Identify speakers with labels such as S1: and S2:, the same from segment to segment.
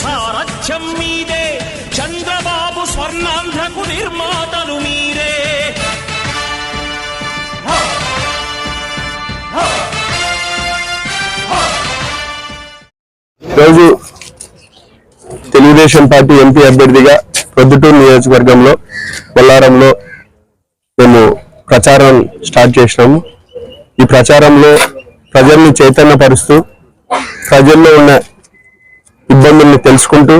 S1: సారథ్యం మీదే. చంద్రబాబు స్వర్ణాంధ్రకు నిర్మాతలు మీరే.
S2: రోజు తెలుగుదేశం పార్టీ ఎంపీ అభ్యర్థిగా ప్రొద్దుటూరు నియోజకవర్గంలో బొల్లారంలో మేము ప్రచారం స్టార్ట్ చేసినాము. ఈ ప్రచారంలో ప్రజల్ని చైతన్యపరుస్తూ ప్రజల్లో ఉన్న ఇబ్బందుల్ని తెలుసుకుంటూ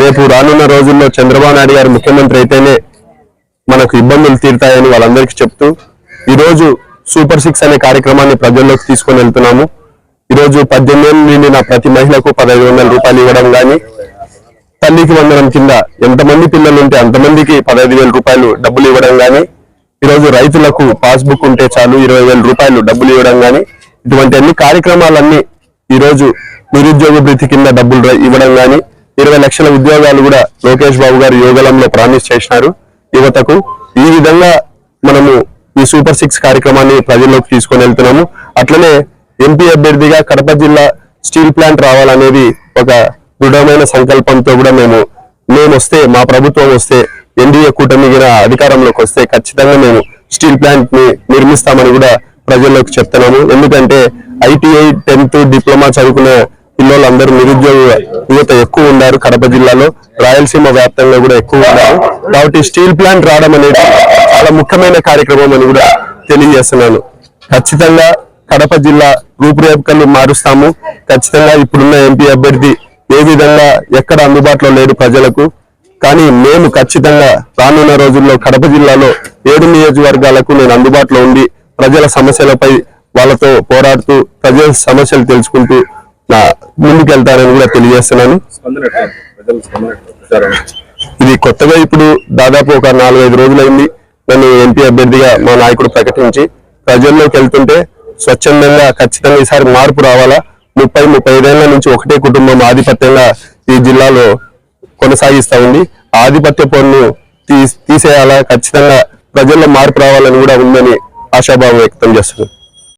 S2: రేపు రానున్న రోజుల్లో చంద్రబాబు నాయుడు గారు ముఖ్యమంత్రి అయితేనే మనకు ఇబ్బందులు తీరుతాయని వాళ్ళందరికీ చెప్తూ ఈరోజు సూపర్ సిక్స్ అనే కార్యక్రమాన్ని ప్రజల్లోకి తీసుకొని వెళ్తున్నాము. ఈరోజు పద్దెనిమిది నిండిన ప్రతి మహిళకు పదహైదు వందల రూపాయలు ఇవ్వడం కానీ తల్లికి వందనం కింద ఎంతమంది పిల్లలు ఉంటే అంతమందికి పదహైదు వేల రూపాయలు డబ్బులు ఇవ్వడం కానీ ఈరోజు రైతులకు పాస్బుక్ ఉంటే చాలు ఇరవై వేల రూపాయలు డబ్బులు ఇవ్వడం కానీ ఇటువంటి అన్ని కార్యక్రమాలన్నీ ఈరోజు నిరుద్యోగ భృతి కింద డబ్బులు ఇవ్వడం కానీ ఇరవై లక్షల ఉద్యోగాలు కూడా లోకేష్ బాబు గారు యోగలంలో ప్రామిస్ చేసినారు. యువతకు ఈ విధంగా మనము ఈ సూపర్ సిక్స్ కార్యక్రమాన్ని ప్రజల్లోకి తీసుకొని వెళ్తున్నాము. అట్లనే ఎంపీ అభ్యర్థిగా కడప జిల్లా స్టీల్ ప్లాంట్ రావాలనేది ఒక దృఢమైన సంకల్పంతో కూడా మేము మేము వస్తే మా ప్రభుత్వం వస్తే ఎన్డీఏ కూటమి అధికారంలోకి వస్తే ఖచ్చితంగా మేము స్టీల్ ప్లాంట్ని నిర్మిస్తామని కూడా ప్రజల్లోకి చెప్తున్నాము. ఎందుకంటే ఐటీఐ టెన్త్ డిప్లొమా చదువుకునే పిల్లలందరూ నిరుద్యోగ యువత ఎక్కువ ఉన్నారు. కడప జిల్లాలో రాయలసీమ వ్యాప్తంగా కూడా ఎక్కువ ఉన్నారు. కాబట్టి స్టీల్ ప్లాంట్ రావడం అనేది చాలా ముఖ్యమైన కార్యక్రమం అని కూడా తెలియజేస్తున్నాను. ఖచ్చితంగా కడప జిల్లా రూపురేఖలు మారుస్తాము. ఖచ్చితంగా ఇప్పుడున్న ఎంపీ అభ్యర్థి ఏ విధంగా ఎక్కడ అందుబాటులో లేడు ప్రజలకు. కానీ మేము ఖచ్చితంగా రానున్న రోజుల్లో కడప జిల్లాలో ఏడు నియోజకవర్గాలకు నేను అందుబాటులో ఉండి ప్రజల సమస్యలపై వాళ్ళతో పోరాడుతూ ప్రజల సమస్యలు తెలుసుకుంటూ నా ముందుకెళ్తానని కూడా తెలియజేస్తున్నాను. ఇది కొత్తగా ఇప్పుడు దాదాపు ఒక నాలుగైదు రోజులైంది. నన్ను ఎంపీ అభ్యర్థిగా మా నాయకుడు ప్రకటించి ప్రజల్లోకి వెళ్తుంటే స్వచ్ఛందంగా ఖచ్చితంగా ఈసారి మార్పు రావాలా? ముప్పై ముప్పై ఐదేళ్ళ నుంచి ఒకటే కుటుంబం ఆధిపత్యంగా ఈ జిల్లాలో కొనసాగిస్తా ఉంది. ఆ ఆధిపత్య పన్ను తీ తీసేయాలా? ఖచ్చితంగా ప్రజల్లో మార్పు రావాలని కూడా ఉందని ఆశాభావం వ్యక్తం చేస్తున్నాను